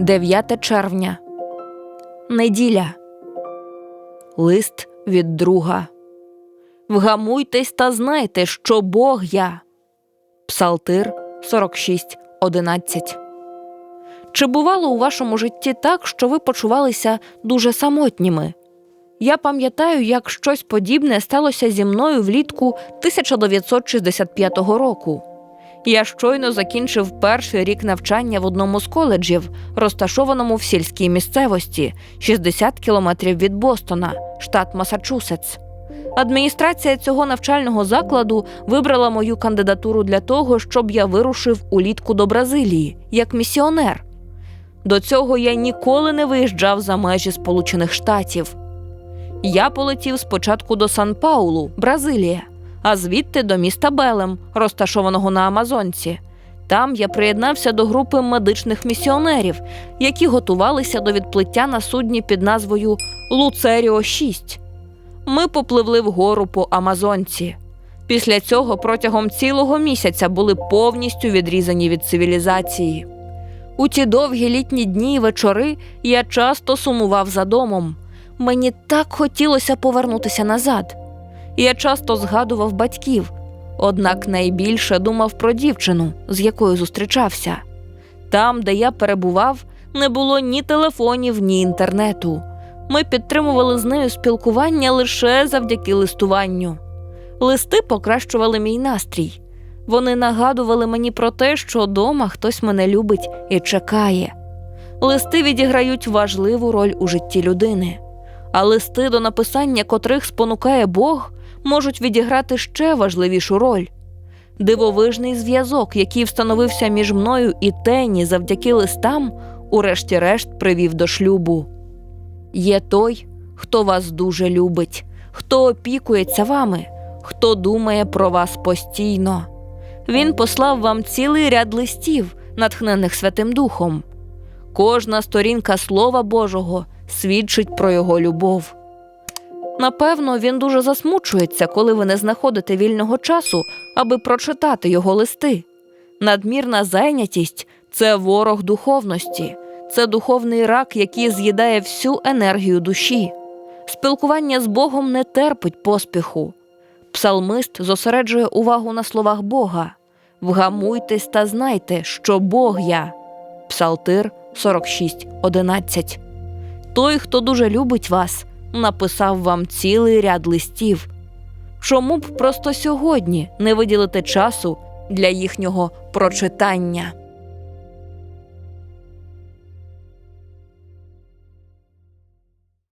9 червня. Неділя. Лист від друга. Вгамуйтесь та знайте, що Бог я. Псалтир 46.11. Чи бувало у вашому житті так, що ви почувалися дуже самотніми? Я пам'ятаю, як щось подібне сталося зі мною влітку 1965 року. Я щойно закінчив перший рік навчання в одному з коледжів, розташованому в сільській місцевості, 60 кілометрів від Бостона, штат Масачусетс. Адміністрація цього навчального закладу вибрала мою кандидатуру для того, щоб я вирушив улітку до Бразилії як місіонер. До цього я ніколи не виїжджав за межі Сполучених Штатів. Я полетів спочатку до Сан-Паулу, Бразилія, а звідти до міста Белем, розташованого на Амазонці. Там я приєднався до групи медичних місіонерів, які готувалися до відплиття на судні під назвою Луцеріо 6 Ми попливли вгору по Амазонці. Після цього протягом цілого місяця були повністю відрізані від цивілізації. У ті довгі літні дні й вечори я часто сумував за домом. Мені так хотілося повернутися назад. Я часто згадував батьків, однак найбільше думав про дівчину, з якою зустрічався. Там, де я перебував, не було ні телефонів, ні інтернету. Ми підтримували з нею спілкування лише завдяки листуванню. Листи покращували мій настрій. Вони нагадували мені про те, що дома хтось мене любить і чекає. Листи відіграють важливу роль у житті людини, а листи, до написання котрих спонукає Бог, можуть відіграти ще важливішу роль. Дивовижний зв'язок, який встановився між мною і Тені завдяки листам, урешті-решт привів до шлюбу. Є той, хто вас дуже любить, хто опікується вами, хто думає про вас постійно. Він послав вам цілий ряд листів, натхнених Святим Духом. Кожна сторінка Слова Божого свідчить про його любов. Напевно, він дуже засмучується, коли ви не знаходите вільного часу, аби прочитати його листи. Надмірна зайнятість це ворог духовності, це духовний рак, який з'їдає всю енергію душі. Спілкування з Богом не терпить поспіху. Псалмист зосереджує увагу на словах Бога. Вгамуйтесь та знайте, що Бог я. Псалтир 46.11 Той, хто дуже любить вас, написав вам цілий ряд листів. Чому б просто сьогодні не виділити часу для їхнього прочитання?